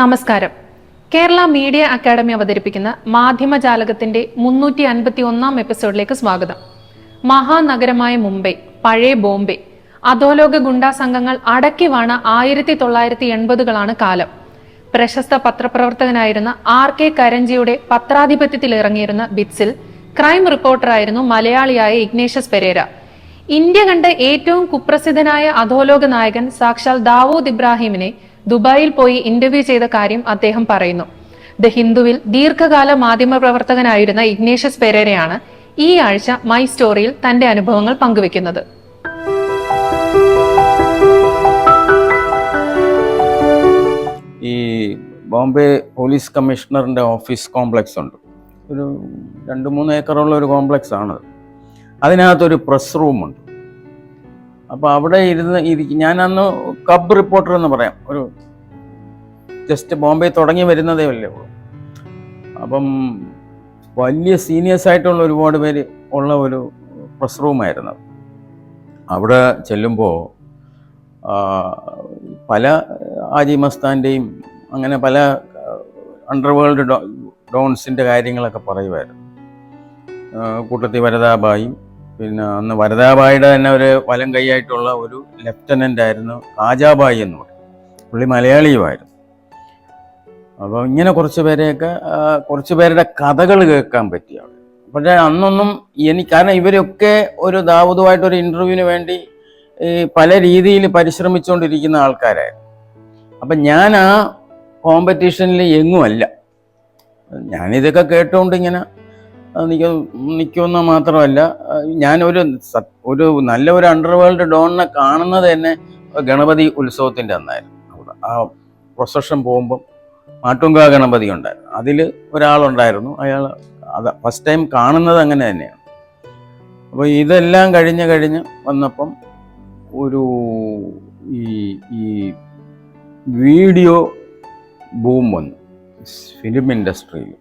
നമസ്കാരം. Kerala media academy അവതരിപ്പിക്കുന്ന മാധ്യമജാലകത്തിന്റെ മുന്നൂറ്റി അൻപത്തി ഒന്നാം എപ്പിസോഡിലേക്ക് സ്വാഗതം. മഹാനഗരമായ മുംബൈ പഴയ ബോംബെ അധോലോക ഗുണ്ടാ സംഘങ്ങൾ അടക്കി വാണ ആയിരത്തി തൊള്ളായിരത്തി എൺപതുകളാണ് കാലം. പ്രശസ്ത പത്രപ്രവർത്തകനായിരുന്ന ആർ കെ കരഞ്ചിയുടെ പത്രാധിപത്യത്തിൽ ഇറങ്ങിയിരുന്ന ബിറ്റ്സിൽ ക്രൈം റിപ്പോർട്ടറായിരുന്നു മലയാളിയായ ഇഗ്നേഷ്യസ് പെരേര. ഇന്ത്യ കണ്ട ഏറ്റവും കുപ്രസിദ്ധനായ അധോലോക നായകൻ സാക്ഷാൽ ദാവൂദ് ഇബ്രാഹിമിനെ ദുബായിൽ പോയി ഇന്റർവ്യൂ ചെയ്ത കാര്യം അദ്ദേഹം പറയുന്നു. ദ ഹിന്ദുവിൽ ദീർഘകാല മാധ്യമ പ്രവർത്തകനായിരുന്ന ഇഗ്നേഷ്യസ് പെരേരയാണ് ഈ ആഴ്ച മൈ സ്റ്റോറിയിൽ തന്റെ അനുഭവങ്ങൾ പങ്കുവെക്കുന്നത്. ഈ ബോംബെ പോലീസ് കമ്മീഷണറിന്റെ ഓഫീസ് കോംപ്ലക്സ് ഉണ്ട്. ഒരു രണ്ട് മൂന്ന് ഏക്കറുള്ള ഒരു കോംപ്ലക്സ് ആണ്. അതിനകത്തൊരു പ്രസ് റൂമുണ്ട്. അപ്പോൾ അവിടെ ഇരുന്ന് ഇരിക്കും ഞാൻ അന്ന് കബ് റിപ്പോർട്ടർ എന്ന് പറയാം. ഒരു ജസ്റ്റ് ബോംബെ തുടങ്ങി വരുന്നതേ അല്ലേ ഉള്ളൂ. അപ്പം വലിയ സീനിയേഴ്സ് ആയിട്ടുള്ള ഒരുപാട് പേര് ഉള്ള ഒരു പ്രസ് റൂമായിരുന്നു. അവിടെ ചെല്ലുമ്പോൾ പല ആജി മസ്താന്റെയും അങ്ങനെ പല അണ്ടർവേൾഡ് വേൾഡ് ഡോൺസിന്റെ കാര്യങ്ങളൊക്കെ പറയുമായിരുന്നു കൂട്ടത്തി വരതാബായും പിന്നെ അന്ന് വരദാബായിയുടെ തന്നെ ഒരു വലം കൈയായിട്ടുള്ള ഒരു ലെഫ്റ്റനന്റ് ആയിരുന്നു കാജാബായി എന്ന് പറയും. പുള്ളി മലയാളിയുമായിരുന്നു. അപ്പോൾ ഇങ്ങനെ കുറച്ച് പേരെയൊക്കെ കുറച്ച് പേരുടെ കഥകൾ കേൾക്കാൻ പറ്റി അവിടെ പക്ഷേ അന്നൊന്നും എനിക്ക് കാരണം ഇവരൊക്കെ ഒരു ദാവൂദുമായിട്ടൊരു ഇന്റർവ്യൂവിന് വേണ്ടി പല രീതിയിൽ പരിശ്രമിച്ചുകൊണ്ടിരിക്കുന്ന ആൾക്കാരായിരുന്നു. അപ്പം ഞാൻ ആ കോമ്പറ്റീഷനിൽ എങ്ങുമല്ല ഞാനിതൊക്കെ കേട്ടുകൊണ്ട് ഇങ്ങനെ നിൽക്ക നിൽക്കുമെന്ന് മാത്രമല്ല ഞാനൊരു ഒരു നല്ല ഒരു അണ്ടർവേൾഡ് ഡോണിനെ കാണുന്നത് തന്നെ ഗണപതി ഉത്സവത്തിന്റെ അന്നായിരുന്നു. അവിടെ ആ പ്രൊസഷൻ പോകുമ്പം മാട്ടുങ്ക ഗണപതി ഉണ്ടായിരുന്നു. അതിൽ ഒരാളുണ്ടായിരുന്നു. അയാൾ അത് ഫസ്റ്റ് ടൈം കാണുന്നത് അങ്ങനെ തന്നെയാണ്. അപ്പോൾ ഇതെല്ലാം കഴിഞ്ഞ് കഴിഞ്ഞ് വന്നപ്പം ഒരു ഈ ഈ വീഡിയോ ബൂം വന്നു. ഫിലിം ഇൻഡസ്ട്രിയിൽ.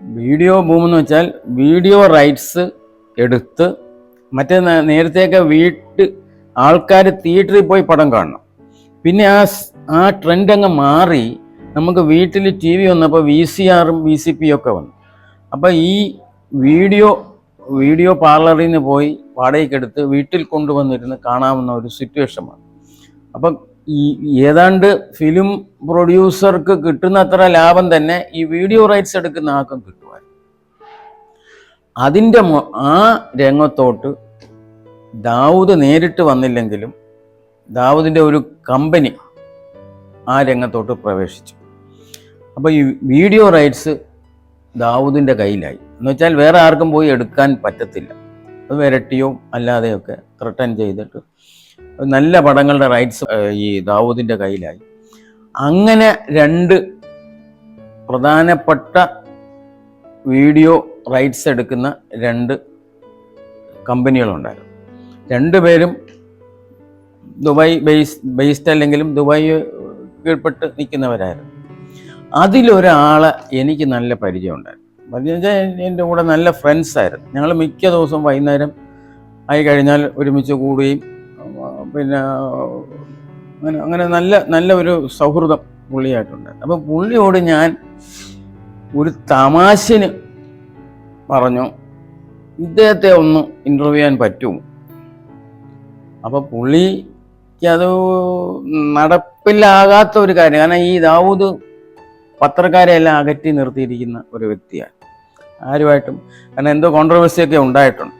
വീഡിയോ ബൂം എന്ന് വെച്ചാൽ വീഡിയോ റൈറ്റ്സ് എടുത്ത് മറ്റേ നേരത്തെയൊക്കെ വീട്ട് ആൾക്കാർ തിയേറ്ററിൽ പോയി പടം കാണണം. പിന്നെ ആ ആ ട്രെൻഡ് അങ്ങ് മാറി നമുക്ക് വീട്ടിൽ ടി വി വന്നപ്പോൾ വി സി ആറും വി സി പി ഒക്കെ വന്നു. അപ്പോൾ ഈ വീഡിയോ വീഡിയോ പാർലറിൽ നിന്ന് പോയി വാടകയ്ക്കെടുത്ത് വീട്ടിൽ കൊണ്ടുവന്നിരുന്ന് കാണാവുന്ന ഒരു സിറ്റുവേഷൻ അപ്പം ഈ ഏതാണ്ട് ഫിലിം പ്രൊഡ്യൂസർക്ക് കിട്ടുന്ന അത്ര ലാഭം തന്നെ ഈ വീഡിയോ റൈറ്റ്സ് എടുക്കുന്ന ആൾക്കും കിട്ടുവാൻ. അതിന്റെ ആ രംഗത്തോട്ട് ദാവൂദ് നേരിട്ട് വന്നില്ലെങ്കിലും ദാവൂദിന്റെ ഒരു കമ്പനി ആ രംഗത്തോട്ട് പ്രവേശിച്ചു. അപ്പോൾ ഈ വീഡിയോ റൈറ്റ്സ് ദാവൂദിന്റെ കയ്യിലായി. എന്ന് വെച്ചാൽ വേറെ ആർക്കും പോയി എടുക്കാൻ പറ്റത്തില്ല. അത് വിരട്ടിയോ അല്ലാതെയൊക്കെ ത്രട്ടൻ ചെയ്തിട്ട് നല്ല പടങ്ങളുടെ റൈറ്റ്സ് ഈ ദാവൂദിന്റെ കയ്യിലായി. അങ്ങനെ രണ്ട് പ്രധാനപ്പെട്ട വീഡിയോ റൈറ്റ്സ് എടുക്കുന്ന രണ്ട് കമ്പനികളുണ്ടായിരുന്നു. രണ്ടുപേരും ദുബായ് ബേസ് ബേസ്ഡ് അല്ലെങ്കിലും ദുബായ് കീഴ്പ്പെട്ട് നിൽക്കുന്നവരായിരുന്നു. അതിലൊരാളെ എനിക്ക് നല്ല പരിചയമുണ്ടായിരുന്നു. പരിചയം വെച്ചാൽ എന്റെ കൂടെ നല്ല ഫ്രണ്ട്സ് ആയിരുന്നു. ഞങ്ങൾ മിക്ക ദിവസവും വൈകുന്നേരം ആയി കഴിഞ്ഞാൽ ഒരുമിച്ച് കൂടുകയും പിന്നെ അങ്ങനെ അങ്ങനെ നല്ല നല്ല ഒരു സൗഹൃദം പുള്ളിയായിട്ടുണ്ട്. അപ്പം പുള്ളിയോട് ഞാൻ ഒരു തമാശന് പറഞ്ഞു ഇദ്ദേഹത്തെ ഒന്ന് ഇന്റർവ്യൂ ചെയ്യാൻ പറ്റുമോ അപ്പം പുള്ളിക്ക് അത് നടപ്പിലാകാത്ത ഒരു കാര്യം കാരണം ഈ ദാവൂദ് പത്രക്കാരെ എല്ലാം അകറ്റി നിർത്തിയിരിക്കുന്ന ഒരു വ്യക്തിയാണ്. ആരുമായിട്ടും കാരണം എന്തോ കോൺട്രവേഴ്സിയൊക്കെ ഉണ്ടായിട്ടുണ്ട്.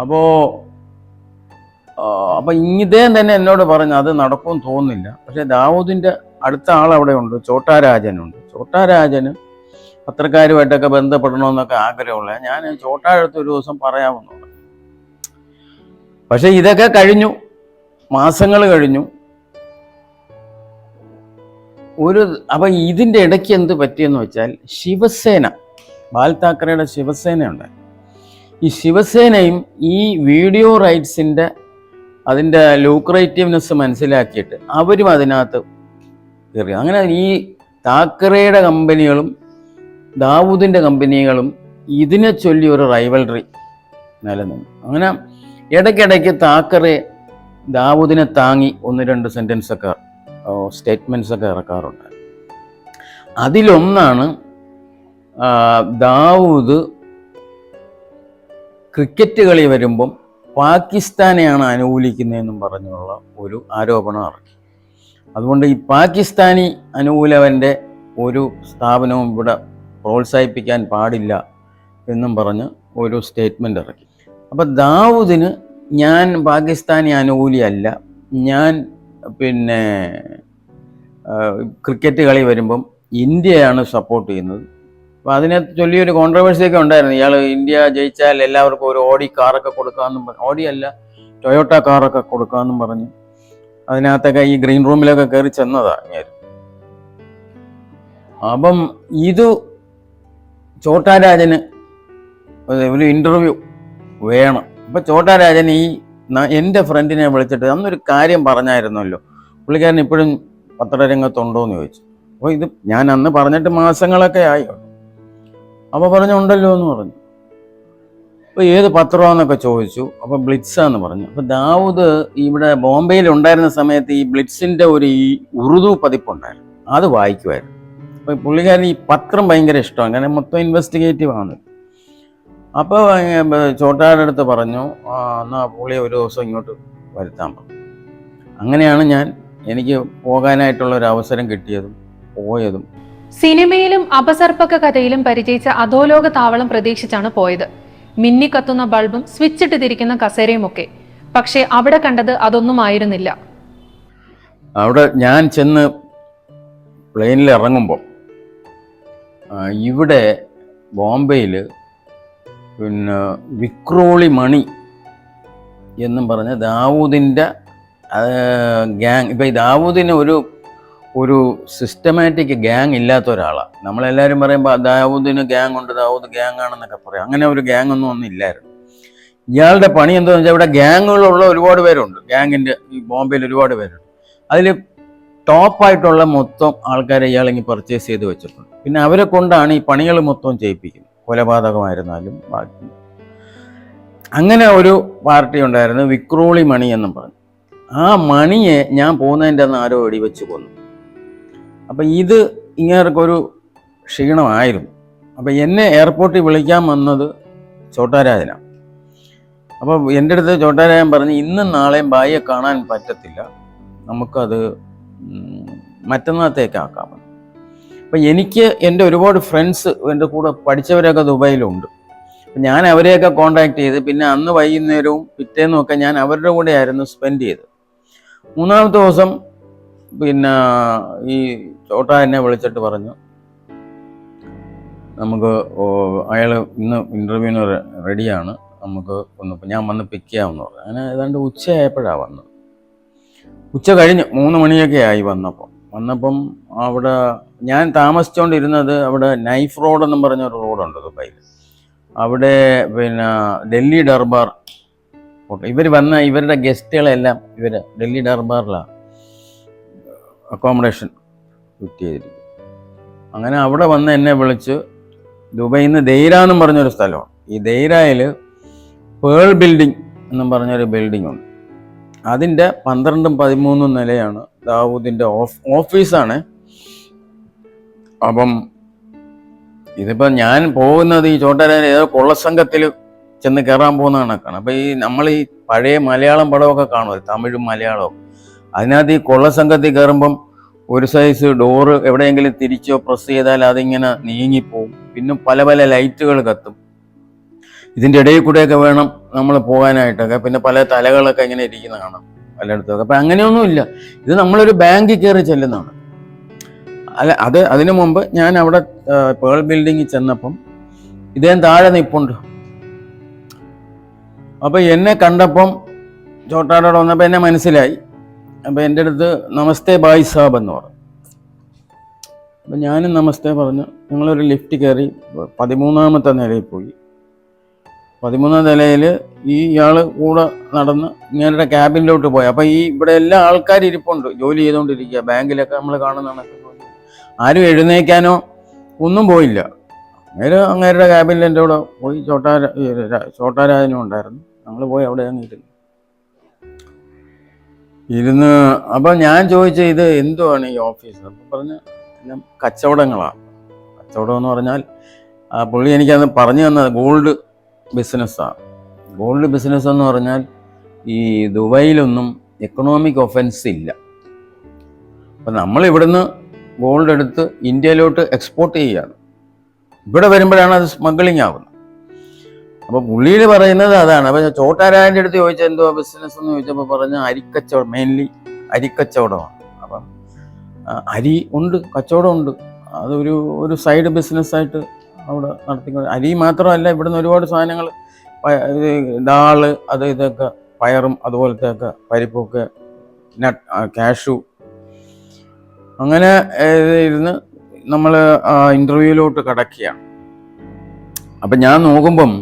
അപ്പോൾ അപ്പം ഇദ്ദേഹം തന്നെ എന്നോട് പറഞ്ഞു അത് നടക്കും തോന്നുന്നില്ല. പക്ഷേ ദാവൂദിന്റെ അടുത്ത ആൾ അവിടെ ഉണ്ട് ചോട്ടാരാജനുണ്ട് ചോട്ടാരാജന് പത്രക്കാരുമായിട്ടൊക്കെ ബന്ധപ്പെടണമെന്നൊക്കെ ആഗ്രഹമുള്ള ഞാൻ ചോട്ടാഴത്ത് ഒരു ദിവസം പറയാമെന്നുണ്ട് പക്ഷെ ഇതൊക്കെ കഴിഞ്ഞു മാസങ്ങൾ കഴിഞ്ഞു. ഒരു അപ്പൊ ഇതിന്റെ ഇടയ്ക്ക് എന്ത് പറ്റിയെന്ന് വെച്ചാൽ ശിവസേന ബാൽ താക്കറയുടെ ശിവസേന ഉണ്ടായി ഈ ശിവസേനയും ഈ വീഡിയോ റൈറ്റ്സിന്റെ അതിന്റെ ലൂക്രേറ്റീവ്നെസ് മനസ്സിലാക്കിയിട്ട് അവരും അതിനകത്ത് കയറി. അങ്ങനെ ഈ താക്കറയുടെ കമ്പനികളും ദാവൂദിന്റെ കമ്പനികളും ഇതിനെ ചൊല്ലി ഒരു റൈവൽറി നിലനിന്നു. അങ്ങനെ ഇടയ്ക്കിടയ്ക്ക് താക്കറെ ദാവൂദിനെ താങ്ങി ഒന്ന് രണ്ട് സെന്റൻസൊക്കെ ഒക്കെ സ്റ്റേറ്റ്മെന്റ്സ് ഒക്കെ ഇറക്കാറുണ്ട്. അതിലൊന്നാണ് ദാവൂദ് ക്രിക്കറ്റ് കളി വരുമ്പം പാകിസ്ഥാനെയാണ് അനുകൂലിക്കുന്നതെന്നും പറഞ്ഞുള്ള ഒരു ആരോപണം ഇറക്കി. അതുകൊണ്ട് ഈ പാകിസ്ഥാനി അനുകൂലവന്റെ ഒരു സ്ഥാപനവും ഇവിടെ പ്രോത്സാഹിപ്പിക്കാൻ പാടില്ല എന്നും പറഞ്ഞ് ഒരു സ്റ്റേറ്റ്മെന്റ് ഇറക്കി. അപ്പോൾ ദാവൂദിന് ഞാൻ പാകിസ്ഥാനി അനുകൂലിയല്ല ഞാൻ പിന്നെ ക്രിക്കറ്റ് കളി വരുമ്പം ഇന്ത്യയാണ് സപ്പോർട്ട് ചെയ്യുന്നത്. അപ്പോൾ അതിനെ ചൊല്ലിയൊരു കോൺട്രവേഴ്സിയൊക്കെ ഉണ്ടായിരുന്നു. ഇയാൾ ഇന്ത്യ ജയിച്ചാൽ എല്ലാവർക്കും ഒരു ഓഡി കാറൊക്കെ കൊടുക്കാമെന്നും പറഞ്ഞു ഓഡി അല്ല ടൊയോട്ട കാറൊക്കെ കൊടുക്കാമെന്നും പറഞ്ഞു അതിനകത്തൊക്കെ ഈ ഗ്രീൻ റൂമിലൊക്കെ കയറി ചെന്നതാണ് ഞാൻ. അപ്പം ഇത് ചോട്ടാരാജന് ഒരു ഇന്റർവ്യൂ വേണം. അപ്പം ചോട്ടാരാജൻ ഈ എന്റെ ഫ്രണ്ടിനെ വിളിച്ചിട്ട് അന്നൊരു കാര്യം പറഞ്ഞായിരുന്നല്ലോ. പുള്ളിക്കാരൻ ഇപ്പോഴും പത്രരംഗത്തുണ്ടോ എന്ന് ചോദിച്ചു. അപ്പോൾ ഇത് ഞാൻ അന്ന് പറഞ്ഞിട്ട് മാസങ്ങളൊക്കെ ആയി. അപ്പോൾ പറഞ്ഞു ഉണ്ടല്ലോ എന്ന് പറഞ്ഞു. അപ്പോൾ ഏത് പത്രമാണെന്നൊക്കെ ചോദിച്ചു. അപ്പോൾ ബ്ലിറ്റ്സാന്ന് പറഞ്ഞു. അപ്പോൾ ദാവൂദ് ഇവിടെ ബോംബെയിൽ ഉണ്ടായിരുന്ന സമയത്ത് ഈ ബ്ലിറ്റ്സിന്റെ ഒരു ഈ ഉറുദു പതിപ്പുണ്ടായിരുന്നു. അത് വായിക്കുമായിരുന്നു. അപ്പോൾ പുള്ളിക്കാരൻ ഈ പത്രം ഭയങ്കര ഇഷ്ടമാണ്. കാരണം മൊത്തം ഇൻവെസ്റ്റിഗേറ്റീവ് ആണ്. അപ്പോൾ ചോട്ടാരുടെ അടുത്ത് പറഞ്ഞു ആ എന്നാൽ പുള്ളിയെ ഒരു ദിവസം ഇങ്ങോട്ട് വരുത്താൻ പറഞ്ഞു. അങ്ങനെയാണ് ഞാൻ എനിക്ക് പോകാനായിട്ടുള്ള ഒരു അവസരം കിട്ടിയതും പോയതും. സിനിമയിലും അപസർപ്പക കഥയിലും പരിചയിച്ച അധോലോക താവളം പ്രതീക്ഷിച്ചാണ് പോയത്. മിന്നിക്കത്തുന്ന ബൾബും സ്വിച്ചിട്ട് തിരിക്കുന്ന കസേരയുമൊക്കെ. പക്ഷേ അവിടെ കണ്ടത് അതൊന്നും ആയിരുന്നില്ല. അവിടെ ഞാൻ ചെന്ന് പ്ലെയിനിൽ ഇറങ്ങുമ്പോൾ ഇവിടെ ബോംബെയിൽ പിന്നെ വിക്രോളി മണി എന്നും പറഞ്ഞ ദാവൂദിന്റെ ഗ്യാങ് ഇപ്പം ഈ ദാവൂദിന് ഒരു ഒരു സിസ്റ്റമാറ്റിക് ഗ്യാങ് ഇല്ലാത്ത ഒരാളാണ് നമ്മളെല്ലാവരും പറയുമ്പോൾ ദാവൂദിന് ഗ്യാങ് ഉണ്ട് ദാവൂദ് ഗ്യാങ് ആണെന്നൊക്കെ പറയും. അങ്ങനെ ഒരു ഗ്യാങ് ഒന്നും ഒന്നും ഇല്ലായിരുന്നു. ഇയാളുടെ പണി എന്താണെന്ന് വെച്ചാൽ ഇവിടെ ഗ്യാങ്ങുകളുള്ള ഒരുപാട് പേരുണ്ട്. ഗ്യാങ്ങിന്റെ ഈ ബോംബെയിൽ ഒരുപാട് പേരുണ്ട്. അതിൽ ടോപ്പായിട്ടുള്ള മൊത്തം ആൾക്കാരെ ഇയാളിങ്ങി പർച്ചേസ് ചെയ്ത് വെച്ചിട്ടുണ്ട്. പിന്നെ അവരെ കൊണ്ടാണ് ഈ പണികൾ മൊത്തം ചെയ്യിപ്പിക്കുന്നത്. കൊലപാതകമായിരുന്നാലും ബാക്കി. അങ്ങനെ ഒരു പാർട്ടി ഉണ്ടായിരുന്നു വിക്രോളി മണി എന്നും പറഞ്ഞു. ആ മണിയെ ഞാൻ പോകുന്നതിന്റെ അന്ന് ആരോ വെടിവെച്ച് കൊന്നു. അപ്പം ഇത് ഇങ്ങേർക്കൊരു ക്ഷീണമായിരുന്നു. അപ്പം എന്നെ എയർപോർട്ടിൽ വിളിക്കാൻ വന്നത് ചോട്ടാരാജനാണ് അപ്പോൾ എന്റെ അടുത്ത് ചോട്ടാരാജൻ പറഞ്ഞ് ഇന്നും നാളെയും ഭായിയെ കാണാൻ പറ്റത്തില്ല. നമുക്കത് മറ്റന്നാളത്തേക്കാക്കാം അപ്പം എനിക്ക് എന്റെ ഒരുപാട് ഫ്രണ്ട്സ് എന്റെ കൂടെ പഠിച്ചവരൊക്കെ ദുബായിലുണ്ട്. ഞാൻ അവരെയൊക്കെ കോണ്ടാക്ട് ചെയ്ത് പിന്നെ അന്ന് വൈകുന്നേരവും പിറ്റേന്നും ഒക്കെ ഞാൻ അവരുടെ കൂടെ ആയിരുന്നു സ്പെൻഡ് ചെയ്തത്. മൂന്നാമത്തെ ദിവസം പിന്നെ ഈ ചോട്ട എന്നെ വിളിച്ചിട്ട് പറഞ്ഞു. നമുക്ക് അയാൾ ഇന്ന് ഇന്റർവ്യൂവിന് റെഡിയാണ് നമുക്ക് ഒന്ന് ഞാൻ വന്ന് പിക്ക് ചെയ്യാമെന്ന് പറഞ്ഞു. അങ്ങനെ ഏതാണ്ട് ഉച്ചയായപ്പോഴാണ് വന്നത്. ഉച്ച കഴിഞ്ഞ് മൂന്ന് മണിയൊക്കെ ആയി വന്നപ്പോൾ വന്നപ്പം അവിടെ ഞാൻ താമസിച്ചുകൊണ്ടിരുന്നത് അവിടെ നൈഫ് റോഡ് എന്നും പറഞ്ഞ ഒരു റോഡുണ്ട് ദുബായിൽ. അവിടെ പിന്നെ ഡൽഹി ദർബാർ ഇവർ വന്ന ഇവരുടെ ഗസ്റ്റുകളെല്ലാം ഇവർ ഡൽഹി ദർബാറിലാണ്. അക്കോമഡേഷൻ ബുക്ക് ചെയ്തിരിക്കും അങ്ങനെ അവിടെ വന്ന് എന്നെ വിളിച്ച് ദുബൈയിൽ നിന്ന് ദൈര എന്നും പറഞ്ഞൊരു സ്ഥലമാണ്. ഈ ദൈരയിൽ പേൾ ബിൽഡിംഗ് എന്നും പറഞ്ഞൊരു ബിൽഡിംഗ് ഉണ്ട്. അതിന്റെ പന്ത്രണ്ടും പതിമൂന്നും നിലയാണ് ദാവൂദിന്റെ ഓഫ് ഓഫീസാണ്. അപ്പം ഇതിപ്പോൾ ഞാൻ പോകുന്നത് ഈ ചോട്ടരാൻ ഏതോ കൊള്ളസംഘത്തിൽ ചെന്ന് കയറാൻ പോകുന്ന കണക്കാണ്. അപ്പം ഈ നമ്മൾ ഈ പഴയ മലയാളം പടമൊക്കെ കാണുമല്ലോ തമിഴും മലയാളവും. അതിനകത്ത് ഈ കൊള്ളസംഘത്തിൽ കയറുമ്പം ഒരു സൈസ് ഡോറ് എവിടെയെങ്കിലും തിരിച്ചോ പ്രസ് ചെയ്താൽ അതിങ്ങനെ നീങ്ങിപ്പോവും. പിന്നെ പല പല ലൈറ്റുകൾ കത്തും. ഇതിന്റെ ഇടയിൽ കൂടെയൊക്കെ വേണം നമ്മൾ പോകാനായിട്ടൊക്കെ. പിന്നെ പല തലകളൊക്കെ ഇങ്ങനെ ഇരിക്കുന്ന കാണാം. പലയിടത്തൊക്കെ അപ്പം അങ്ങനെയൊന്നുമില്ല ഇത് നമ്മളൊരു ബാങ്കിൽ കയറി ചെല്ലുന്നതാണ്. അല്ല അത് അതിനു മുമ്പ് ഞാൻ അവിടെ പേൾ ബിൽഡിങ്ങിൽ ചെന്നപ്പം ഇദ്ദേഹം താഴെ നിപ്പുണ്ട്. അപ്പം എന്നെ കണ്ടപ്പം ചോട്ടാടോടെ വന്നപ്പോൾ എന്നെ മനസ്സിലായി. അപ്പം എന്റെ അടുത്ത് നമസ്തേ ബായ് സാബ് എന്ന് പറഞ്ഞു. അപ്പം ഞാനും നമസ്തേ പറഞ്ഞു. ഞങ്ങളൊരു ലിഫ്റ്റ് കയറി പതിമൂന്നാമത്തെ നിലയിൽ പോയി. പതിമൂന്നാം നിലയിൽ ഈ ഇയാൾ കൂടെ നടന്ന് ഇങ്ങനെ ക്യാബിനിലോട്ട് പോയി. അപ്പം ഈ ഇവിടെ എല്ലാ ആൾക്കാരും ഇരിപ്പുണ്ട്. ജോലി ചെയ്തുകൊണ്ടിരിക്കുക. ബാങ്കിലൊക്കെ നമ്മൾ കാണുന്നതാണ് ആരും എഴുന്നേക്കാനോ ഒന്നും പോയില്ല. അങ്ങനെ അങ്ങേരുടെ ക്യാബിനിൽ എന്റെ കൂടെ പോയി. ചോട്ടാര ചോട്ടാരാജനും ഉണ്ടായിരുന്നു. ഞങ്ങൾ പോയി അവിടെ അങ്ങ് ഇരുന്നു. ഇരുന്ന് അപ്പം ഞാൻ ചോദിച്ച ഇത് എന്തുവാണ് ഈ ഓഫീസ്? അപ്പം പറഞ്ഞ കച്ചവടങ്ങളാണ്. കച്ചവടം എന്ന് പറഞ്ഞാൽ പുള്ളി എനിക്കത് പറഞ്ഞു തന്നത് ഗോൾഡ് ബിസിനസ്സാണ് ഗോൾഡ് ബിസിനസ് എന്ന് പറഞ്ഞാൽ ഈ ദുബൈയിലൊന്നും എക്കണോമിക് ഒഫൻസ് ഇല്ല. അപ്പം നമ്മൾ ഇവിടുന്ന് ഗോൾഡ് എടുത്ത് ഇന്ത്യയിലോട്ട് എക്സ്പോർട്ട് ചെയ്യുകയാണ്. ഇവിടെ വരുമ്പോഴാണ് അത് സ്മഗ്ലിംഗ് ആവുന്നത്. അപ്പോൾ പുള്ളിയിൽ പറയുന്നത് അതാണ്. അപ്പോൾ ചോട്ടാരായന്റെ അടുത്ത് ചോദിച്ചാൽ എന്തോ ബിസിനസ് എന്ന് ചോദിച്ചപ്പോൾ പറഞ്ഞ അരിക്കച്ചവടം മെയിൻലി അരിക്കച്ചവടമാണ്. അപ്പം അരി ഉണ്ട് കച്ചവടം ഉണ്ട്. അതൊരു ഒരു സൈഡ് ബിസിനസ്സായിട്ട് അവിടെ നടത്തിക്കൊണ്ട് അരി മാത്രമല്ല ഇവിടുന്ന് ഒരുപാട് സാധനങ്ങൾ ഡാൾ അത് ഇതൊക്കെ പയറും അതുപോലത്തെ ഒക്കെ പരിപ്പൊക്കെ നട്ട് കാഷു അങ്ങനെ ഇരുന്ന് നമ്മൾ ഇന്റർവ്യൂവിലോട്ട് കടക്കുകയാണ്. അപ്പം ഞാൻ നോക്കുമ്പം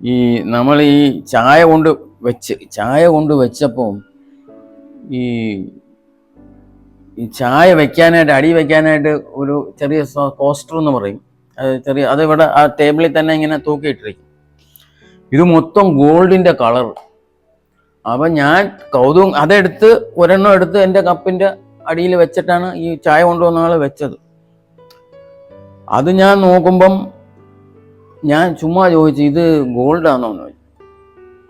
ഈ നമ്മൾ ഈ ചായ കൊണ്ട് വെച്ച് ചായ കൊണ്ട് വെച്ചപ്പോൾ ഈ ഈ ചായ വെക്കാനായിട്ട് അടി വെക്കാനായിട്ട് ഒരു ചെറിയ കോസ്റ്റർ എന്ന് പറയും. അത് ചെറിയ അത് ഇവിടെ ആ ടേബിളിൽ തന്നെ ഇങ്ങനെ തൂക്കിയിട്ടിരിക്കും. ഇത് മൊത്തം ഗോൾഡിന്റെ കളർ അപ്പം ഞാൻ കൗതുകം അതെടുത്ത് ഒരെണ്ണം എടുത്ത് എന്റെ കപ്പിന്റെ അടിയിൽ വെച്ചിട്ടാണ് ഈ ചായ കൊണ്ടുവന്ന ആൾ വെച്ചത്. അത് ഞാൻ നോക്കുമ്പം ഞാൻ ചുമ്മാ ചോദിച്ചു ഇത് ഗോൾഡ് ആണോ എന്ന് ചോദിച്ചു.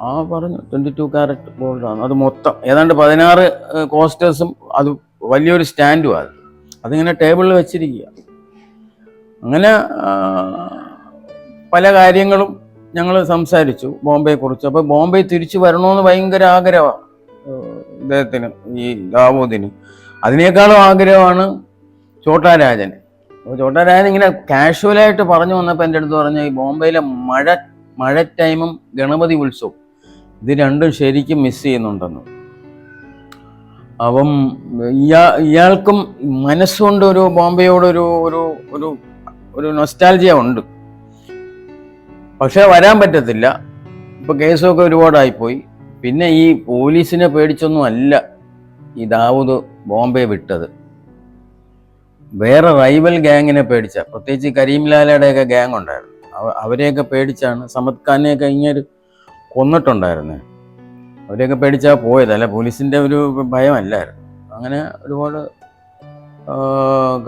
ആ പറഞ്ഞു ട്വന്റി ടു ക്യാരറ്റ് ആണ് അത് മൊത്തം ഏതാണ്ട് പതിനാറ് കോസ്റ്റേഴ്സും അത് വലിയൊരു സ്റ്റാൻഡും അത്. അതിങ്ങനെ ടേബിളിൽ വെച്ചിരിക്കുക. അങ്ങനെ പല കാര്യങ്ങളും ഞങ്ങൾ സംസാരിച്ചു ബോംബെയെ കുറിച്ച് അപ്പോൾ ബോംബെ തിരിച്ചു വരണമെന്ന് ഭയങ്കര ആഗ്രഹമാണ് ഇദ്ദേഹത്തിന് ഈ ദാവൂദിന്. അതിനേക്കാളും ആഗ്രഹമാണ് ചോട്ടാരാജന് ചോട്ടാരാജൻ ഇങ്ങനെ കാഷ്വലായിട്ട് പറഞ്ഞു വന്നപ്പോൾ എന്റെ അടുത്ത് പറഞ്ഞു ഈ ബോംബെയിലെ മഴ മഴ ടൈമും ഗണപതി ഉത്സവം ഇത് രണ്ടും ശരിക്കും മിസ് ചെയ്യുന്നുണ്ടെന്ന്. അപ്പം ഇയാ ഇയാൾക്കും മനസ്സുകൊണ്ട് ഒരു ബോംബെയോടൊരു ഒരു ഒരു ഒരു നൊസ്റ്റാൽജിയ ഉണ്ട്. പക്ഷെ വരാൻ പറ്റത്തില്ല. ഇപ്പൊ കേസൊക്കെ ഒരുപാടായിപ്പോയി. പിന്നെ ഈ പോലീസിനെ പേടിച്ചൊന്നും അല്ല ഈ ദാവൂദ് ബോംബെ വിട്ടത്. വേറെ റൈവൽ ഗ്യാങ്ങിനെ പേടിച്ച. പ്രത്യേകിച്ച് കരീംലാലയുടെയൊക്കെ ഗ്യാങ് ഉണ്ടായിരുന്നു. അവ അവരെയൊക്കെ പേടിച്ചാണ് സമത് ഖാനെയൊക്കെ ഇങ്ങനെ കൊന്നിട്ടുണ്ടായിരുന്നത് അവരെയൊക്കെ പേടിച്ചാ പോയത്. അല്ല പോലീസിന്റെ ഒരു ഭയമല്ലായിരുന്നു. അങ്ങനെ ഒരുപാട്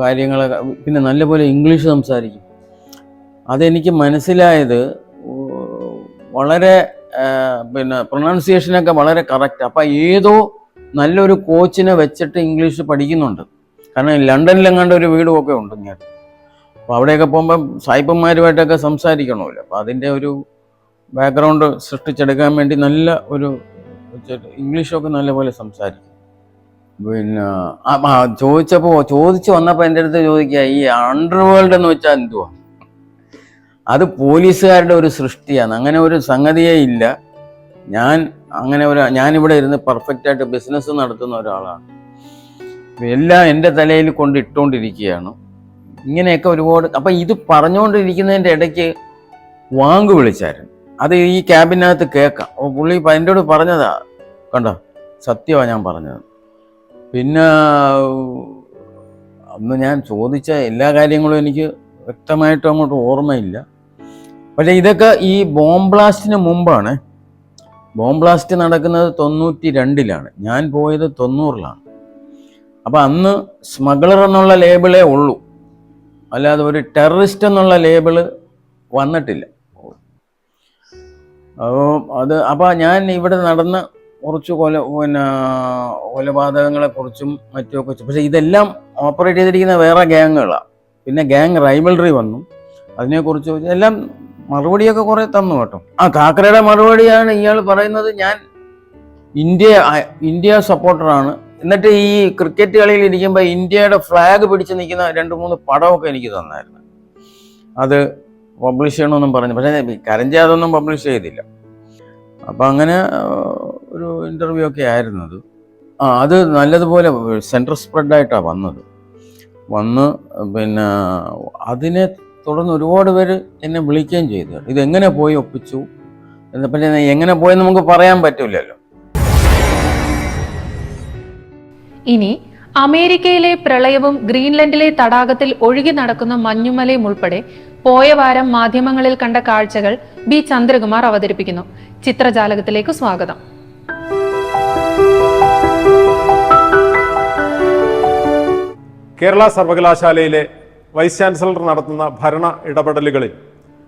കാര്യങ്ങൾ പിന്നെ നല്ലപോലെ ഇംഗ്ലീഷ് സംസാരിക്കും. അതെനിക്ക് മനസ്സിലായത് വളരെ പിന്നെ പ്രൊണൗൺസിയേഷനൊക്കെ വളരെ കറക്റ്റ് അപ്പം ഏതോ നല്ലൊരു കോച്ചിനെ വെച്ചിട്ട് ഇംഗ്ലീഷ് പഠിക്കുന്നുണ്ട്. കാരണം ലണ്ടനിലെങ്ങാണ്ട് ഒരു വീടും ഒക്കെ ഉണ്ട് ഞാൻ അപ്പോൾ അവിടെയൊക്കെ പോകുമ്പോൾ സായിപ്പന്മാരുമായിട്ടൊക്കെ സംസാരിക്കണമല്ലോ. അപ്പോൾ അതിന്റെ ഒരു ബാക്ക്ഗ്രൗണ്ട് സൃഷ്ടിച്ചെടുക്കാൻ വേണ്ടി നല്ല ഒരു ഇംഗ്ലീഷൊക്കെ നല്ലപോലെ സംസാരിക്കും. പിന്നെ ചോദിച്ചപ്പോൾ ചോദിച്ചു വന്നപ്പോൾ എന്റെ അടുത്ത് ചോദിക്കുക ഈ അണ്ടർ വേൾഡ് എന്ന് വെച്ചാൽ എന്തുവാ? അത് പോലീസുകാരുടെ ഒരു സൃഷ്ടിയാണ്. അങ്ങനെ ഒരു സംഗതിയേ ഇല്ല. ഞാൻ അങ്ങനെ ഒരു ഞാനിവിടെ ഇരുന്ന് പെർഫെക്റ്റായിട്ട് ബിസിനസ് നടത്തുന്ന ഒരാളാണ്. എല്ലാം എന്റെ തലയിൽ കൊണ്ട് ഇട്ടുകൊണ്ടിരിക്കുകയാണ് ഇങ്ങനെയൊക്കെ ഒരുപാട് അപ്പം ഇത് പറഞ്ഞുകൊണ്ടിരിക്കുന്നതിന്റെ ഇടയ്ക്ക് വാങ്ക് വിളിച്ചായിരുന്നു. അത് ഈ ക്യാബിനകത്ത് കേൾക്കാം. അപ്പോൾ പുള്ളി എന്നോട് പറഞ്ഞതാ കണ്ടോ? സത്യമാണ് ഞാൻ പറഞ്ഞത്. പിന്നെ അന്ന് ഞാൻ ചോദിച്ച എല്ലാ കാര്യങ്ങളും എനിക്ക് വ്യക്തമായിട്ടും അങ്ങോട്ട് ഓർമ്മയില്ല. പക്ഷേ ഇതൊക്കെ ഈ ബോംബ്ലാസ്റ്റിന് മുമ്പാണ്. ബോംബ്ലാസ്റ്റ് നടക്കുന്നത് തൊണ്ണൂറ്റി രണ്ടിലാണ് ഞാൻ പോയത് തൊണ്ണൂറിലാണ്. അപ്പം അന്ന് സ്മഗ്ലർ എന്നുള്ള ലേബിളേ ഉള്ളൂ. അല്ലാതെ ഒരു ടെററിസ്റ്റ് എന്നുള്ള ലേബിൾ വന്നിട്ടില്ല. അപ്പോൾ അത് അപ്പോൾ ഞാൻ ഇവിടെ നടന്ന കുറച്ച് കൊല പിന്നെ കൊലപാതകങ്ങളെ കുറിച്ചും മറ്റുമൊക്കെ പക്ഷേ ഇതെല്ലാം ഓപ്പറേറ്റ് ചെയ്തിരിക്കുന്ന വേറെ ഗ്യാങ്ങുകളാണ് പിന്നെ ഗ്യാങ് റൈവൽറി വന്നു. അതിനെക്കുറിച്ച്. എല്ലാം മറുപടിയൊക്കെ കുറേ തന്നു കേട്ടോ. ആ കാക്കരയുടെ മറുപടിയാണ് ഇയാൾ പറയുന്നത് ഞാൻ ഇന്ത്യ ഇന്ത്യ സപ്പോർട്ടറാണ്. എന്നിട്ട് ഈ ക്രിക്കറ്റ് കളിയിൽ ഇരിക്കുമ്പോൾ ഇന്ത്യയുടെ ഫ്ലാഗ് പിടിച്ച് നിൽക്കുന്ന രണ്ട് മൂന്ന് പടമൊക്കെ എനിക്ക് തന്നായിരുന്നു. അത് പബ്ലിഷ് ചെയ്യണമെന്നും പറഞ്ഞു. പക്ഷേ കരഞ്ചി അതൊന്നും പബ്ലിഷ് ചെയ്തില്ല. അപ്പം അങ്ങനെ ഒരു ഇന്റർവ്യൂ ഒക്കെ ആയിരുന്നു അത്. ആ അത് നല്ലതുപോലെ സെൻട്രൽ സ്പ്രെഡായിട്ടാണ് വന്നത്. വന്ന് പിന്നെ അതിനെ തുടർന്ന് ഒരുപാട് പേര് എന്നെ വിളിക്കുകയും ചെയ്തു. ഇതെങ്ങനെ പോയി ഒപ്പിച്ചു? എന്ന് പിന്നെ എങ്ങനെ പോയെന്ന് നമുക്ക് പറയാൻ പറ്റില്ലല്ലോ. ഇനി അമേരിക്കയിലെ പ്രളയവും ഗ്രീൻലൻഡിലെ തടാകത്തിൽ ഒഴുകി നടക്കുന്ന മഞ്ഞുമലയും ഉൾപ്പെടെ പോയ വാരം മാധ്യമങ്ങളിൽ കണ്ട കാഴ്ചകൾ ബി ചന്ദ്രകുമാർ അവതരിപ്പിക്കുന്നു. ചിത്രജാലകത്തിലേക്ക് സ്വാഗതം. കേരള സർവകലാശാലയിലെ വൈസ് ചാൻസലർ നടത്തുന്ന ഭരണ ഇടപെടലുകളിൽ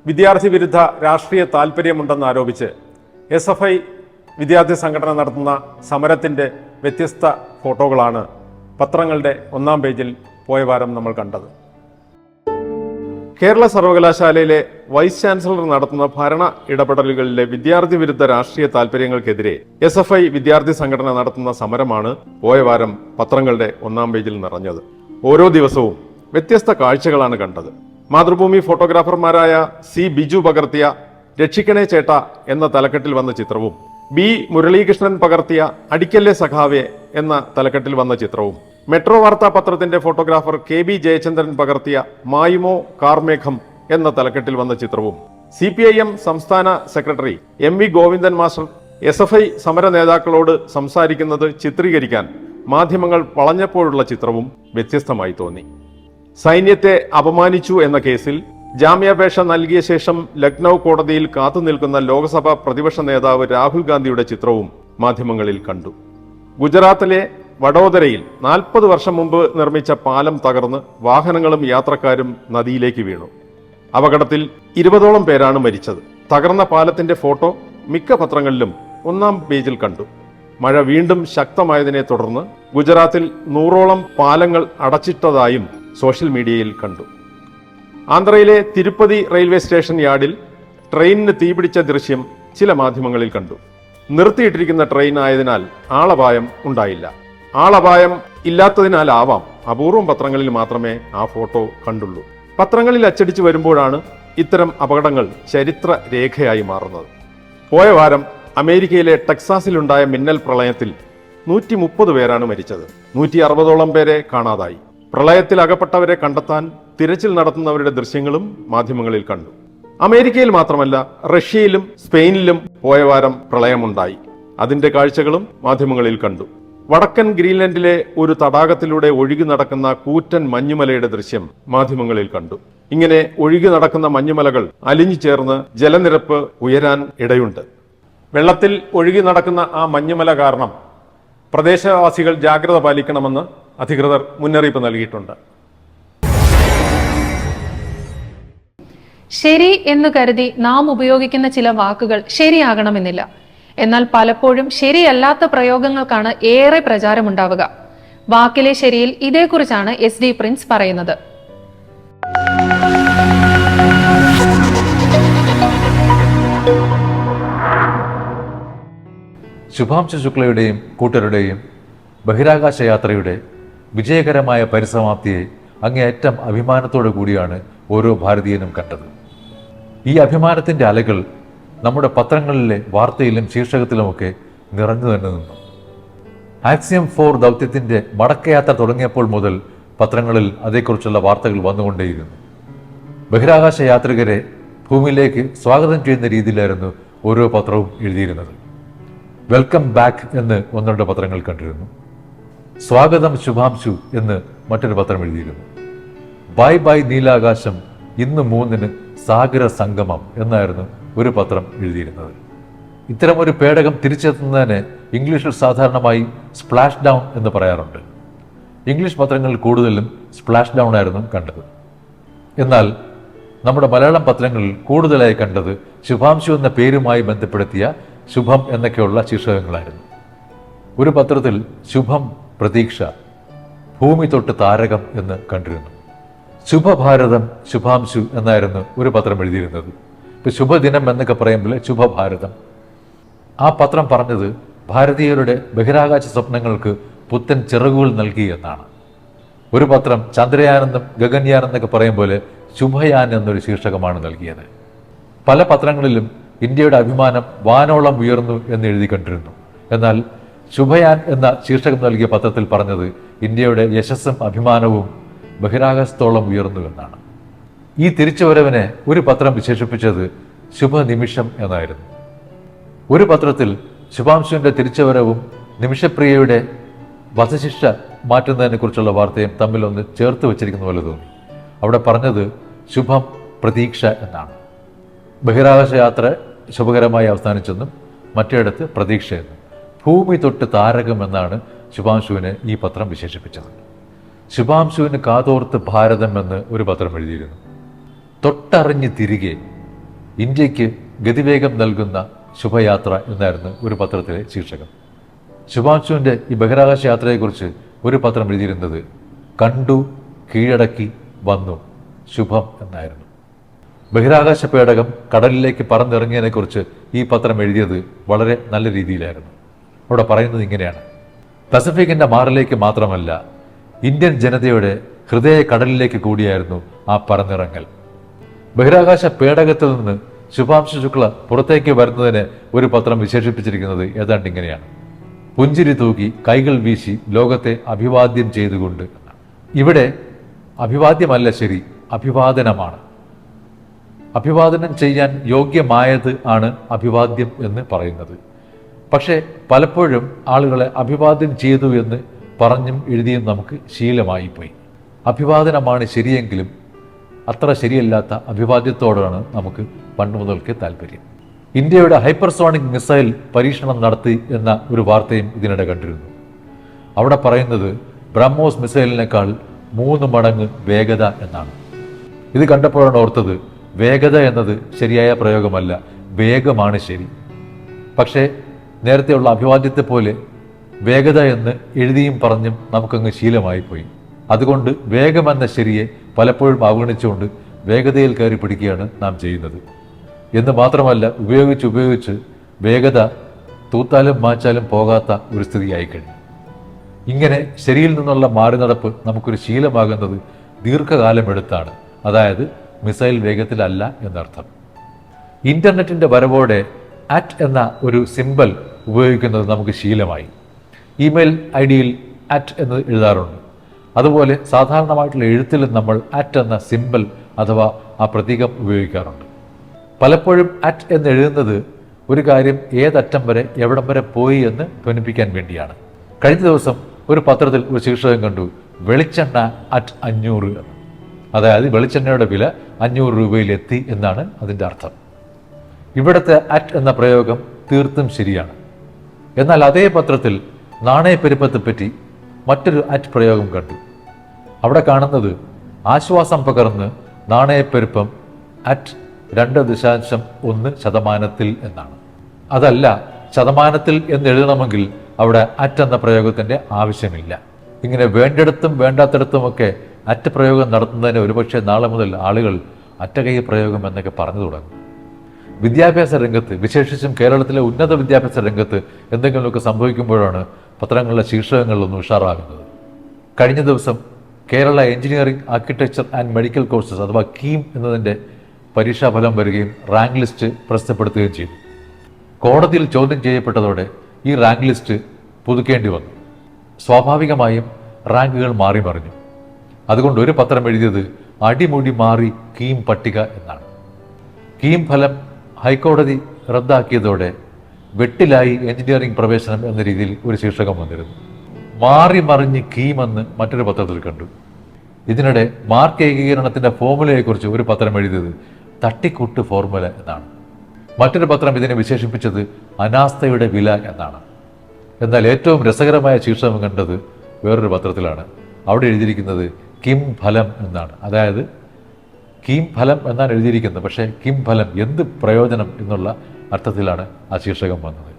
വിദ്യാർത്ഥി വിരുദ്ധ രാഷ്ട്രീയ താൽപ്പര്യമുണ്ടെന്നാരോപിച്ച് എസ് എഫ് ഐ വിദ്യാർത്ഥി സംഘടന നടത്തുന്ന സമരത്തിന്റെ വ്യത്യസ്ത ഫോട്ടോകളാണ് പത്രങ്ങളുടെ ഒന്നാം പേജിൽ പോയ വാരം നമ്മൾ കണ്ടത്. കേരള സർവകലാശാലയിലെ വൈസ് ചാൻസലർ നടത്തുന്ന ഭരണ ഇടപെടലുകളിലെ വിദ്യാർത്ഥി വിരുദ്ധ രാഷ്ട്രീയ താൽപര്യങ്ങൾക്കെതിരെ എസ് എഫ് ഐ വിദ്യാർത്ഥി സംഘടന നടത്തുന്ന സമരമാണ് പോയ വാരം പത്രങ്ങളുടെ ഒന്നാം പേജിൽ നിറഞ്ഞത്. ഓരോ ദിവസവും വ്യത്യസ്ത കാഴ്ചകളാണ് കണ്ടത്. മാതൃഭൂമി ഫോട്ടോഗ്രാഫർമാരായ സി ബിജു പകർത്തിയ രക്ഷിക്കണേ ചേട്ട എന്ന തലക്കെട്ടിൽ വന്ന ചിത്രവും ബി മുരളീകൃഷ്ണൻ പകർത്തിയ അടിക്കല്ലേ സഖാവെ എന്ന തലക്കെട്ടിൽ വന്ന ചിത്രവും. മെട്രോ വാർത്താ പത്രത്തിന്റെ ഫോട്ടോഗ്രാഫർ കെ ബി ജയചന്ദ്രൻ പകർത്തിയ മായുമോ കാർമേഘം എന്ന തലക്കെട്ടിൽ വന്ന ചിത്രവും. സി പി ഐ എം സംസ്ഥാന secretary M V Govindan master S F I സമര നേതാക്കളോട് സംസാരിക്കുന്നത് ചിത്രീകരിക്കാൻ മാധ്യമങ്ങൾ വളഞ്ഞപ്പോഴുള്ള ചിത്രവും വ്യത്യസ്തമായി തോന്നി. സൈന്യത്തെ അപമാനിച്ചു എന്ന കേസിൽ ജാമ്യാപേക്ഷ നൽകിയ ശേഷം ലക്നൌ കോടതിയിൽ കാത്തുനിൽക്കുന്ന ലോക്സഭാ പ്രതിപക്ഷ നേതാവ് രാഹുൽ ഗാന്ധിയുടെ ചിത്രവും മാധ്യമങ്ങളിൽ കണ്ടു. ഗുജറാത്തിലെ വഡോദരയിൽ നാൽപ്പത് വർഷം മുമ്പ് നിർമ്മിച്ച പാലം തകർന്ന് വാഹനങ്ങളും യാത്രക്കാരും നദിയിലേക്ക് വീണു. അപകടത്തിൽ ഇരുപതോളം പേരാണ് മരിച്ചത്. തകർന്ന പാലത്തിന്റെ ഫോട്ടോ മിക്ക പത്രങ്ങളിലും ഒന്നാം പേജിൽ കണ്ടു. മഴ വീണ്ടും ശക്തമായതിനെ തുടർന്ന് ഗുജറാത്തിൽ നൂറോളം പാലങ്ങൾ അടച്ചിട്ടതായും സോഷ്യൽ മീഡിയയിൽ കണ്ടു. ആന്ധ്രയിലെ തിരുപ്പതി റെയിൽവേ സ്റ്റേഷൻ യാർഡിൽ ട്രെയിനിന് തീപിടിച്ച ദൃശ്യം ചില മാധ്യമങ്ങളിൽ കണ്ടു. നിർത്തിയിട്ടിരിക്കുന്ന ട്രെയിൻ ആയതിനാൽ ആളപായം ഉണ്ടായില്ല. ആളപായം ഇല്ലാത്തതിനാലാവാം അപൂർവം പത്രങ്ങളിൽ മാത്രമേ ആ ഫോട്ടോ കണ്ടുള്ളൂ. പത്രങ്ങളിൽ അച്ചടിച്ചു വരുമ്പോഴാണ് ഇത്തരം അപകടങ്ങൾ ചരിത്ര രേഖയായി മാറുന്നത്. പോയ വാരം അമേരിക്കയിലെ ടെക്സാസിലുണ്ടായ മിന്നൽ പ്രളയത്തിൽ നൂറ്റി മുപ്പത് പേരാണ് മരിച്ചത്. നൂറ്റി അറുപതോളം പേരെ കാണാതായി. പ്രളയത്തിൽ അകപ്പെട്ടവരെ കണ്ടെത്താൻ തിരച്ചിൽ നടത്തുന്നവരുടെ ദൃശ്യങ്ങളും മാധ്യമങ്ങളിൽ കണ്ടു. അമേരിക്കയിൽ മാത്രമല്ല റഷ്യയിലും സ്പെയിനിലും പോയ വാരം പ്രളയമുണ്ടായി. അതിന്റെ കാഴ്ചകളും മാധ്യമങ്ങളിൽ കണ്ടു. വടക്കൻ ഗ്രീൻലൻഡിലെ ഒരു തടാകത്തിലൂടെ ഒഴുകി നടക്കുന്ന കൂറ്റൻ മഞ്ഞുമലയുടെ ദൃശ്യം മാധ്യമങ്ങളിൽ കണ്ടു. ഇങ്ങനെ ഒഴുകി നടക്കുന്ന മഞ്ഞുമലകൾ അലിഞ്ഞു ചേർന്ന് ജലനിരപ്പ് ഉയരാൻ ഇടയുണ്ട്. വെള്ളത്തിൽ ഒഴുകി നടക്കുന്ന ആ മഞ്ഞുമല കാരണം പ്രദേശവാസികൾ ജാഗ്രത പാലിക്കണമെന്ന് അധികൃതർ മുന്നറിയിപ്പ് നൽകിയിട്ടുണ്ട്. ശരി എന്ന് കരുതി നാം ഉപയോഗിക്കുന്ന ചില വാക്കുകൾ ശരിയാകണമെന്നില്ല. എന്നാൽ പലപ്പോഴും ശരിയല്ലാത്ത പ്രയോഗങ്ങൾക്കാണ് ഏറെ പ്രചാരമുണ്ടാവുക. വാക്കിലെ ശരിയിൽ ഇതേക്കുറിച്ചാണ് എസ് ഡി പ്രിൻസ് പറയുന്നത്. ശുഭാംശു ശുക്ലയുടെയും കൂട്ടരുടെയും ബഹിരാകാശ യാത്രയുടെ വിജയകരമായ പരിസമാപ്തിയെ അങ്ങേയറ്റം അഭിമാനത്തോടു കൂടിയാണ് ഓരോ ഭാരതീയനും കണ്ടത്. ഈ അഭിമാനത്തിന്റെ അലകൾ നമ്മുടെ പത്രങ്ങളിലെ വാർത്തയിലും ശീർഷകത്തിലുമൊക്കെ നിറഞ്ഞു തന്നെ നിന്നു. ആക്സിയം ഫോർ ദൗത്യത്തിന്റെ മടക്കയാത്ര തുടങ്ങിയപ്പോൾ മുതൽ പത്രങ്ങളിൽ അതേക്കുറിച്ചുള്ള വാർത്തകൾ വന്നുകൊണ്ടേയിരുന്നു. ബഹിരാകാശ യാത്രികരെ ഭൂമിയിലേക്ക് സ്വാഗതം ചെയ്യുന്ന രീതിയിലായിരുന്നു ഓരോ പത്രവും എഴുതിയിരുന്നത്. വെൽക്കം ബാക്ക് എന്ന് ഒന്നുണ്ട് പത്രങ്ങൾ കണ്ടിരുന്നു. സ്വാഗതം ശുഭാംശു എന്ന് മറ്റൊരു പത്രം എഴുതിയിരുന്നു. ബൈ ബൈ നീലാകാശം ഇന്ന് മൂന്നിന് സാഗര സംഗമം എന്നായിരുന്നു ഒരു പത്രം എഴുതിയിരുന്നത്. ഇത്തരം ഒരു പേടകം തിരിച്ചെത്തുന്നതിന് ഇംഗ്ലീഷിൽ സാധാരണമായി സ്പ്ലാഷ് ഡൗൺ എന്ന് പറയാറുണ്ട്. ഇംഗ്ലീഷ് പത്രങ്ങളിൽ കൂടുതലും സ്പ്ലാഷ് ഡൗൺ ആയിരുന്നു കണ്ടത്. എന്നാൽ നമ്മുടെ മലയാളം പത്രങ്ങളിൽ കൂടുതലായി കണ്ടത് ശുഭാംശു എന്ന പേരുമായി ബന്ധപ്പെടുത്തിയ ശുഭം എന്നൊക്കെയുള്ള ശീർഷകങ്ങളായിരുന്നു. ഒരു പത്രത്തിൽ ശുഭം പ്രതീക്ഷ ഭൂമി തൊട്ട് താരകം എന്ന് കണ്ടിരുന്നു. ശുഭഭാരതം ശുഭാംശു എന്നായിരുന്നു ഒരു പത്രം എഴുതിയിരുന്നത്. ഇപ്പൊ ശുഭദിനം എന്നൊക്കെ പറയുമ്പോൾ ശുഭഭാരതം. ആ പത്രം പറഞ്ഞത് ഭാരതീയരുടെ ബഹിരാകാശ സ്വപ്നങ്ങൾക്ക് പുത്തൻ ചിറകുകൾ നൽകി എന്നാണ്. ഒരു പത്രം ചന്ദ്രയാനെന്നും ഗഗൻയാൻ എന്നൊക്കെ പറയും പോലെ ശുഭയാൻ എന്നൊരു ശീർഷകമാണ് നൽകിയത്. പല പത്രങ്ങളിലും ഇന്ത്യയുടെ അഭിമാനം വാനോളം ഉയർന്നു എന്ന് എഴുതി കണ്ടിരുന്നു എന്നാൽ ശുഭയാൻ എന്ന ശീർഷകം നൽകിയ പത്രത്തിൽ പറഞ്ഞത് ഇന്ത്യയുടെ യശസ്സും അഭിമാനവും ബഹിരാകാശത്തോളം ഉയർന്നു എന്നാണ്. ഈ തിരിച്ചുവരവിനെ ഒരു പത്രം വിശേഷിപ്പിച്ചത് ശുഭനിമിഷം എന്നായിരുന്നു. ഒരു പത്രത്തിൽ ശുഭാംശുവിന്റെ തിരിച്ചുവരവും നിമിഷപ്രിയയുടെ വധശിക്ഷ മാറ്റുന്നതിനെക്കുറിച്ചുള്ള വാർത്തയും തമ്മിൽ ഒന്ന് ചേർത്ത് വെച്ചിരിക്കുന്ന പോലെ തോന്നി. അവിടെ പറഞ്ഞത് ശുഭം പ്രതീക്ഷ എന്നാണ്. ബഹിരാകാശ യാത്ര ശുഭകരമായി അവസാനിച്ചെന്നും മറ്റേടത്ത് പ്രതീക്ഷയെന്നും ഭൂമി തൊട്ട് താരകം എന്നാണ് ശുഭാംശുവിനെ ഈ പത്രം വിശേഷിപ്പിച്ചത്. ശുഭാംശുവിന് കാതോർത്ത് ഭാരതം എന്ന് ഒരു പത്രം എഴുതിയിരുന്നു. തൊട്ടറിഞ്ഞ് തിരികെ ഇന്ത്യയ്ക്ക് ഗതിവേഗം നൽകുന്ന ശുഭയാത്ര എന്നായിരുന്നു ഒരു പത്രത്തിലെ ശീർഷകം. ശുഭാംശുവിന്റെ ഈ ബഹിരാകാശ യാത്രയെക്കുറിച്ച് ഒരു പത്രം എഴുതിയിരുന്നത് കണ്ടു കീഴടക്കി വന്നു ശുഭം എന്നായിരുന്നു. ബഹിരാകാശ പേടകം കടലിലേക്ക് പറന്നിറങ്ങിയതിനെക്കുറിച്ച് ഈ പത്രം എഴുതിയത് വളരെ നല്ല രീതിയിലായിരുന്നു. അവിടെ പറയുന്നത് ഇങ്ങനെയാണ്. പസഫിക്കിന്റെ മാറിലേക്ക് മാത്രമല്ല ഇന്ത്യൻ ജനതയുടെ ഹൃദയ കടലിലേക്ക് കൂടിയായിരുന്നു ആ പറന്നിറങ്ങൽ. ബഹിരാകാശ പേടകത്തിൽ നിന്ന് ശുഭാംശു ശുക്ല പുറത്തേക്ക് വരുന്നതിനെ ഒരു പത്രം വിശേഷിപ്പിച്ചിരിക്കുന്നത് ഏതാണ്ട് ഇങ്ങനെയാണ്. പുഞ്ചിരി തൂക്കി കൈകൾ വീശി ലോകത്തെ അഭിവാദ്യം ചെയ്തുകൊണ്ട്. ഇവിടെ അഭിവാദ്യമല്ല ശരി അഭിവാദനമാണ്. അഭിവാദനം ചെയ്യാൻ യോഗ്യമായത് ആണ് അഭിവാദ്യം എന്ന് പറയുന്നത്. പക്ഷേ പലപ്പോഴും ആളുകളെ അഭിവാദ്യം ചെയ്തു എന്ന് പറഞ്ഞും എഴുതിയും നമുക്ക് ശീലമായിപ്പോയി. അഭിവാദനമാണ് ശരിയെങ്കിലും അത്ര ശരിയല്ലാത്ത അഭിവാദ്യത്തോടാണ് നമുക്ക് പണ്ട് മുതൽക്ക് താല്പര്യം ഇന്ത്യയുടെ ഹൈപ്പർസോണിക് മിസൈൽ പരീക്ഷണം നടത്തി എന്ന ഒരു വാർത്തയും ഇതിനിടെ കണ്ടിരുന്നു. അവിടെ പറയുന്നത് ബ്രഹ്മോസ് മിസൈലിനേക്കാൾ മൂന്ന് മടങ്ങ് വേഗത എന്നാണ്. ഇത് കണ്ടപ്പോഴാണ് ഓർത്തത് വേഗത എന്നത് ശരിയായ പ്രയോഗമല്ല വേഗമാണ് ശരി. പക്ഷേ നേരത്തെയുള്ള അഭിവാദ്യത്തെ പോലെ വേഗത എന്ന് എഴുതിയും പറഞ്ഞും നമുക്കങ്ങ് ശീലമായി പോയി അതുകൊണ്ട് വേഗം എന്ന ശരിയെ പലപ്പോഴും അവഗണിച്ചുകൊണ്ട് വേഗതയിൽ കയറി പിടിക്കുകയാണ് നാം ചെയ്യുന്നത്. എന്ന് മാത്രമല്ല ഉപയോഗിച്ച് ഉപയോഗിച്ച് വേഗത തൂത്താലും മാച്ചാലും പോകാത്ത ഒരു സ്ഥിതിയായി കഴിഞ്ഞു. ഇങ്ങനെ ശരിയിൽ നിന്നുള്ള മാറി നടപ്പ് നമുക്കൊരു ശീലമാകുന്നത് ദീർഘകാലമെടുത്താണ് അതായത് മിസൈൽ വേഗത്തിലല്ല എന്നർത്ഥം. ഇന്റർനെറ്റിന്റെ വരവോടെ അറ്റ് എന്ന ഒരു സിമ്പൽ ഉപയോഗിക്കുന്നത് നമുക്ക് ശീലമായി. ഇമെയിൽ ഐ ഡിയിൽ അറ്റ് എന്ന് എഴുതാറുണ്ട്. അതുപോലെ സാധാരണമായിട്ടുള്ള എഴുത്തിൽ നമ്മൾ അറ്റ് എന്ന സിമ്പൽ അഥവാ ആ പ്രതീകം ഉപയോഗിക്കാറുണ്ട്. പലപ്പോഴും അറ്റ് എന്ന് എഴുതുന്നത് ഒരു കാര്യം ഏതറ്റം വരെ എവിടം വരെ പോയി എന്ന് ധ്വനിപ്പിക്കാൻ വേണ്ടിയാണ്. കഴിഞ്ഞ ദിവസം ഒരു പത്രത്തിൽ ഒരു ശീർഷകം കണ്ടു വെളിച്ചെണ്ണ അറ്റ് അഞ്ഞൂറ് എന്ന്. അതായത് വെളിച്ചെണ്ണയുടെ വില അഞ്ഞൂറ് രൂപയിലെത്തി എന്നാണ് അതിന്റെ അർത്ഥം. ഇവിടുത്തെ അറ്റ് എന്ന പ്രയോഗം തീർത്തും ശരിയാണ്. എന്നാൽ അതേ പത്രത്തിൽ നാണയപ്പെരുപ്പത്തെപ്പറ്റി മറ്റൊരു അറ്റ് പ്രയോഗം കണ്ടു. അവിടെ കാണുന്നത് ആശ്വാസം പകർന്ന് നാണയപ്പെരുപ്പം അറ്റ് രണ്ട് ദശാംശം ഒന്ന് ശതമാനത്തിൽ എന്നാണ്. അതല്ല ശതമാനത്തിൽ എന്ന് എഴുതണമെങ്കിൽ അവിടെ അറ്റ് എന്ന പ്രയോഗത്തിന്റെ ആവശ്യമില്ല. ഇങ്ങനെ വേണ്ടിടത്തും വേണ്ടാത്തിടത്തുമൊക്കെ അറ്റ് പ്രയോഗം നടത്തുന്നതിന് ഒരുപക്ഷെ നാളെ മുതൽ ആളുകൾ അറ്റകൈ പ്രയോഗം എന്നൊക്കെ പറഞ്ഞു തുടങ്ങും. വിദ്യാഭ്യാസ രംഗത്ത് വിശേഷിച്ചും കേരളത്തിലെ ഉന്നത വിദ്യാഭ്യാസ രംഗത്ത് എന്തെങ്കിലുമൊക്കെ സംഭവിക്കുമ്പോഴാണ് പത്രങ്ങളിലെ ശീർഷകങ്ങളിലൊന്നും ഉഷാറാകുന്നത്. കഴിഞ്ഞ ദിവസം Kerala engineering architecture and medical courses അഥവാ കീം എന്നതിന്റെ പരീക്ഷാഫലം വരികയും റാങ്ക് ലിസ്റ്റ് പ്രസിദ്ധപ്പെടുത്തുകയും ചെയ്തു. കോടതിയിൽ ചോദ്യം ചെയ്യപ്പെട്ടതോടെ ഈ റാങ്ക് ലിസ്റ്റ് പുതുക്കേണ്ടി വന്നു. സ്വാഭാവികമായും റാങ്കുകൾ മാറി മറിഞ്ഞു. അതുകൊണ്ട് ഒരു പത്രം എഴുതിയത് അടിമുടി മാറി കീം പട്ടിക എന്നാണ്. കീം ഫലം ഹൈക്കോടതി റദ്ദാക്കിയതോടെ വെട്ടിലായി എഞ്ചിനീയറിംഗ് പ്രവേശനം എന്ന രീതിയിൽ ഒരു ശീർഷകം വന്നിരുന്നു. മാറി മറിഞ്ഞ് കീമെന്ന് മറ്റൊരു പത്രത്തിൽ കണ്ടു. ഇതിനിടെ മാർക്ക് ഏകീകരണത്തിന്റെ ഫോർമുലയെക്കുറിച്ച് ഒരു പത്രം എഴുതിയത് തട്ടിക്കൂട്ട് ഫോർമുല എന്നാണ്. മറ്റൊരു പത്രം ഇതിനെ വിശേഷിപ്പിച്ചത് അനാസ്ഥയുടെ വില എന്നാണ്. എന്നാൽ ഏറ്റവും രസകരമായ ശീർഷകം കണ്ടത് വേറൊരു പത്രത്തിലാണ്. അവിടെ എഴുതിയിരിക്കുന്നത് കിം ഫലം എന്നാണ്. അതായത് കിം ഫലം എന്നാണ് എഴുതിയിരിക്കുന്നത്. പക്ഷേ കിം ഫലം എന്ത് പ്രയോജനം എന്നുള്ള അർത്ഥത്തിലാണ് ആ ശീർഷകം വന്നത്.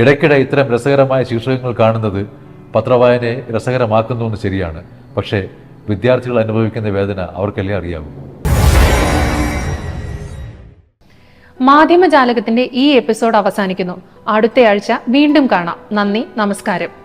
ഇടയ്ക്കിടെ ഇത്തരം രസകരമായ ശീർഷകങ്ങൾ കാണുന്നത് പത്രവായനയെ രസകരമാക്കുന്നു എന്ന് ശരിയാണ്. പക്ഷേ വിദ്യാർത്ഥികൾ അനുഭവിക്കുന്ന വേദന അവർക്കല്ലേ അറിയാവൂ. മാധ്യമജാലകത്തിന്റെ ഈ എപ്പിസോഡ് അവസാനിക്കുന്നു. അടുത്തയാഴ്ച വീണ്ടും കാണാം. നന്ദി നമസ്കാരം.